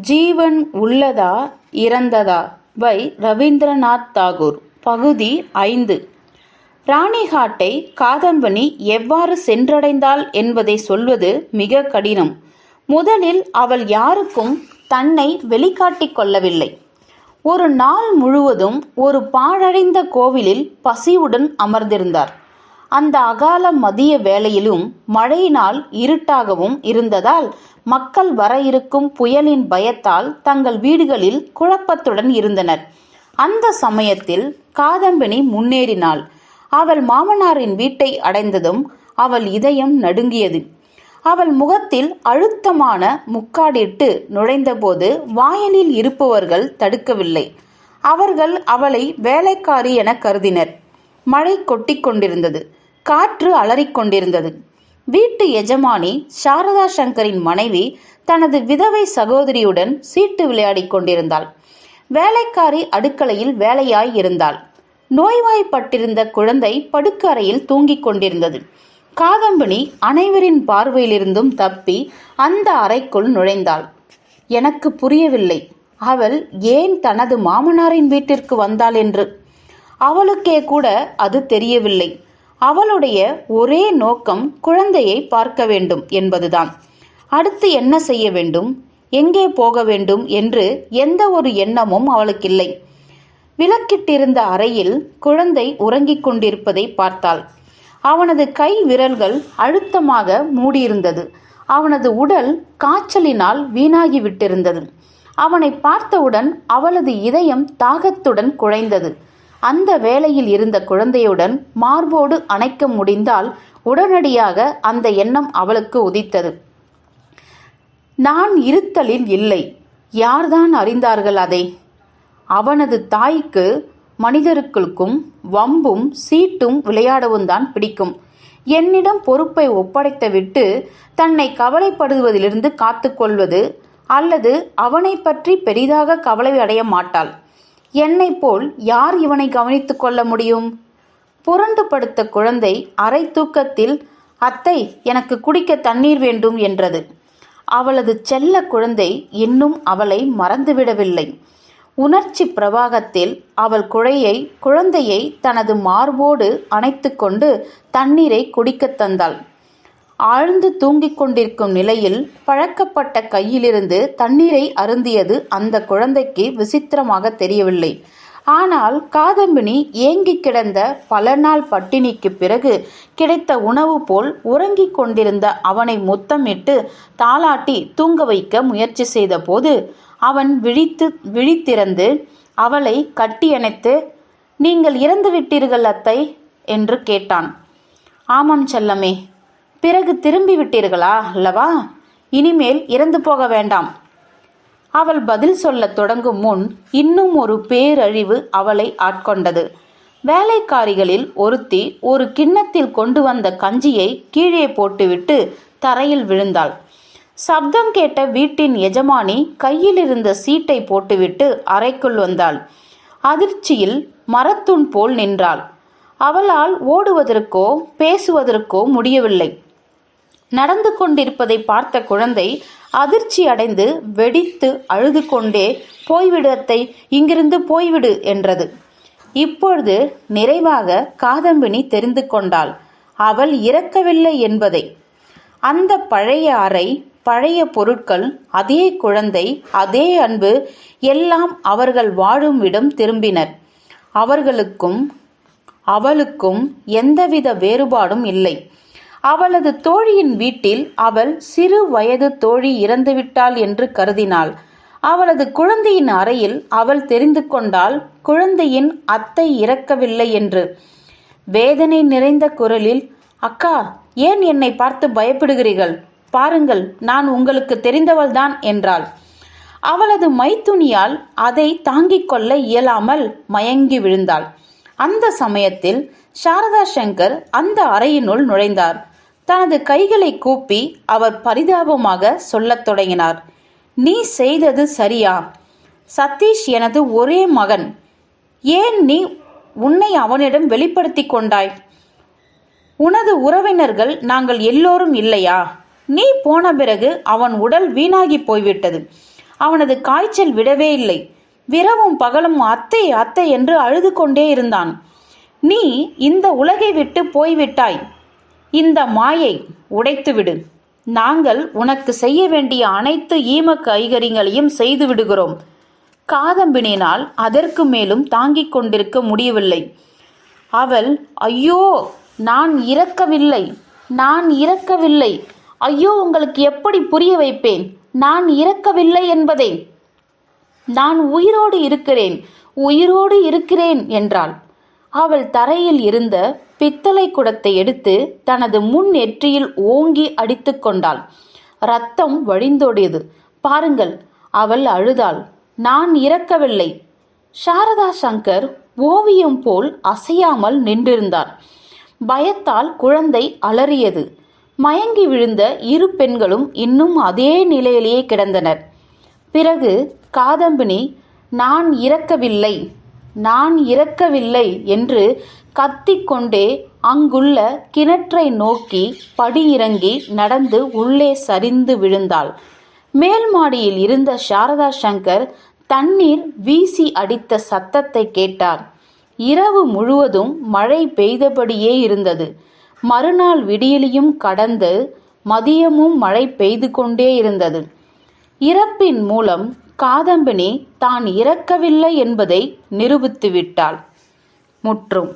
ஜீவன் உள்ளதா இறந்ததா? வை ரவீந்திரநாத் தாகூர் பகுதி ஐந்து. ராணிகாட்டை காதம்பனி எவ்வாறு சென்றடைந்தாள் என்பதை சொல்வது மிக கடினம். முதலில் அவள் யாருக்கும் தன்னை வெளிக்காட்டிக் கொள்ளவில்லை. ஒரு நாள் முழுவதும் ஒரு பாழடைந்த கோவிலில் பசியுடன் அமர்ந்திருந்தார். அந்த அகால மதிய வேளையிலும் மழையினால் இருட்டாகவும் இருந்ததால் மக்கள் வர இருக்கும் புயலின் பயத்தால் தங்கள் வீடுகளில் குழப்பத்துடன் இருந்தனர். அந்த சமயத்தில் காதம்பினி முன்னேறினாள். அவள் மாமனாரின் வீட்டை அடைந்ததும் அவள் இதயம் நடுங்கியது. அவள் முகத்தில் அழுத்தமான முக்காடிட்டு நுழைந்தபோது வாயலில் இருப்பவர்கள் தடுக்கவில்லை. அவர்கள் அவளை வேலைக்காரி என கருதினர். மழை கொட்டி கொண்டிருந்தது. காற்று அலறிக்கொண்டிருந்தது. வீட்டு எஜமானி சாரதா சங்கரின் மனைவி தனது விதவை சகோதரியுடன் சீட்டு விளையாடிக் கொண்டிருந்தாள். வேலைக்காரி அடுக்கலையில் வேலையாய் இருந்தாள். நோய்வாய்ப்பட்டிருந்த குழந்தை படுக்கறையில் தூங்கிக் கொண்டிருந்தது. காதம்பினி அனைவரின் பார்வையிலிருந்தும் தப்பி அந்த அறைக்குள் நுழைந்தாள். எனக்கு புரியவில்லை. அவள் ஏன் தனது மாமனாரின் வீட்டிற்கு வந்தாள் என்று? அவளுக்கே கூட அது தெரியவில்லை. அவளுடைய ஒரே நோக்கம் குழந்தையை பார்க்க வேண்டும் என்பதுதான். அடுத்து என்ன செய்ய வேண்டும்? எங்கே போக வேண்டும் என்று எந்த ஒரு எண்ணமும் அவளுக்கில்லை. விளக்கிட்டிருந்த அறையில் குழந்தை உறங்கிக் கொண்டிருப்பதை பார்த்தாள். அவனது கை விரல்கள் அழுத்தமாக மூடியிருந்தது. அவனது உடல் காய்ச்சலினால் வீணாகி விட்டிருந்தது அவனை பார்த்தவுடன் அவளது இதயம் தாகத்துடன் குழைந்தது. அந்த வேளையில் இருந்த குழந்தையுடன் மார்போடு அணைக்க முடிந்தால் உடனடியாக அந்த எண்ணம் அவளுக்கு உதித்தது. நான் இருத்தலில் இல்லை. யார்தான் அறிந்தார்கள் அதை? அவனது தாய்க்கு மனிதர்களுக்கும் வம்பும் சீட்டும் விளையாடவும் தான் பிடிக்கும். என்னிடம் பொறுப்பை ஒப்படைத்துவிட்டு தன்னை கவலைப்படுவதிலிருந்து காத்துக்கொள்வது அல்லது அவனை பற்றி பெரிதாக கவலை அடைய மாட்டாள். என்னை போல் யார் இவனை கவனித்துக் கொள்ள முடியும்? புரண்டு படுத்த குழந்தை அரை தூக்கத்தில் அத்தை எனக்கு குடிக்க தண்ணீர் வேண்டும் என்றது. அவளது செல்ல குழந்தை இன்னும் அவளை மறந்துவிடவில்லை. உணர்ச்சி பிரவாகத்தில் அவள் குழையை குழந்தையை தனது மார்போடு அணைத்து கொண்டு தண்ணீரை குடிக்கத் தந்தாள். ஆழ்ந்து தூங்கிக் கொண்டிருக்கும் நிலையில் பழக்கப்பட்ட கையிலிருந்து தண்ணீரை அருந்தியது அந்த குழந்தைக்கு விசித்திரமாக தெரியவில்லை. ஆனால் காதம்பினி ஏங்கி கிடந்த பல நாள் பட்டினிக்கு பிறகு கிடைத்த உணவு போல் உறங்கிக் கொண்டிருந்த அவனை முத்தமிட்டு தாளாட்டி தூங்க வைக்க முயற்சி செய்தபோது அவன் விழித்து விழித்திறந்து அவளை கட்டியணைத்து நீங்கள் இறந்து விட்டீர்கள் அத்தை என்று கேட்டான். ஆமாம் செல்லமே பிறகு திரும்பி விட்டீர்களா அல்லவா? இனிமேல் இறந்து போக வேண்டாம். அவள் பதில் சொல்லத் தொடங்கும் முன் இன்னும் ஒரு பேரழிவு அவளை ஆட்கொண்டது. வேலைக்காரிகளில் ஒருத்தி ஒரு கிண்ணத்தில் கொண்டு வந்த கஞ்சியை கீழே போட்டுவிட்டு தரையில் விழுந்தாள். சப்தம் கேட்ட வீட்டின் எஜமானி கையில் இருந்த சீட்டை போட்டுவிட்டு அறைக்குள் வந்தாள். அதிர்ச்சியில் மரத்துண் போல் நின்றாள். அவளால் ஓடுவதற்கோ பேசுவதற்கோ முடியவில்லை. நடந்து கொண்டிருப்பதை பார்த்த குழந்தை அதிர்ச்சி அடைந்து வெடித்து அழுது கொண்டே போய்விடத்தை இங்கிருந்து போய்விடு என்றது. இப்பொழுது நிறைவாக காதம்பினி தெரிந்து கொண்டாள். அவள் இறக்கவில்லை என்பதை. அந்த பழைய அறை பழைய பொருட்கள் அதே குழந்தை அதே அன்பு எல்லாம் அவர்கள் வாழும் இடம் திரும்பினர். அவர்களுக்கும் அவளுக்கும் எந்தவித வேறுபாடும் இல்லை. அவளது தோழியின் வீட்டில் அவள் சிறு வயது தோழி இறந்துவிட்டாள் என்று கருதினாள். அவளது குழந்தையின் அறையில் அவள் தெரிந்து கொண்டால் குழந்தையின் அத்தை இறக்கவில்லை என்று. வேதனை நிறைந்த குரலில் அக்கா ஏன் என்னை பார்த்து பயப்படுகிறீர்கள்? பாருங்கள் நான் உங்களுக்கு தெரிந்தவள்தான் என்றாள். அவளது மைத்துணியால் அதை தாங்கிக் கொள்ள இயலாமல் மயங்கி விழுந்தாள். அந்த சமயத்தில் சாரதா சங்கர் அந்த அறையினுள் நுழைந்தார். தனது கைகளை கூப்பி அவர் பரிதாபமாக சொல்லத் தொடங்கினார். நீ செய்தது சரியா? சதீஷ் எனது ஒரே மகன். ஏன் நீ உன்னை அவனிடம் வெளிப்படுத்தி கொண்டாய்? உனது உறவினர்கள் நாங்கள் எல்லோரும் இல்லையா? நீ போன பிறகு அவன் உடல் வீணாகி போய்விட்டது. அவனது காய்ச்சல் விடவே இல்லை. விரவும் பகலும் அத்தை அத்தை என்று அழுது கொண்டே இருந்தான். நீ இந்த உலகை விட்டு போய்விட்டாய். இந்த மாயை உடைத்துவிடு. நாங்கள் உனக்கு செய்ய வேண்டிய அனைத்து ஈம கைகரியங்களையும் செய்து விடுகிறோம். காதம்பினினால் அதற்கு மேலும் தாங்கிக் கொண்டிருக்க முடியவில்லை. அவள் ஐயோ நான் இறக்கவில்லை நான் இறக்கவில்லை. ஐயோ உங்களுக்கு எப்படி புரிய வைப்பேன்? நான் இறக்கவில்லை என்பதை. நான் உயிரோடு இருக்கிறேன் உயிரோடு இருக்கிறேன் என்றாள். அவள் தரையில் இருந்த பித்தளை குடத்தை எடுத்து தனது முன் நெற்றியில் ஓங்கி அடித்து கொண்டாள். ரத்தம் வழிந்தோடியது. பாருங்கள் அவள் அழுதாள். நான் இறக்கவில்லை. சாரதா சங்கர் ஓவியம் போல் அசையாமல் நின்றிருந்தார். பயத்தால் குழந்தை அலறியது. மயங்கி விழுந்த இரு பெண்களும் இன்னும் அதே நிலையிலேயே கிடந்தனர். பிறகு காதம்பினி நான் இறக்கவில்லை. நான் இறக்கவில்லை என்று கத்திக்கொண்டே அங்குள்ள கிணற்றை நோக்கி படியிறங்கி நடந்து உள்ளே சரிந்து விழுந்தாள். மேல் மாடியில் இருந்த சாரதா சங்கர் தண்ணீர் வீசி அடித்த சத்தத்தை கேட்டார். இரவு முழுவதும் மழை பெய்தபடியே இருந்தது. மறுநாள் விடியலையும் கடந்து மதியமும் மழை பெய்து கொண்டே இருந்தது. இறப்பின் மூலம் காதம்பினி தான் இறக்கவில்லை என்பதை நிரூபித்துவிட்டாள். முற்றும்.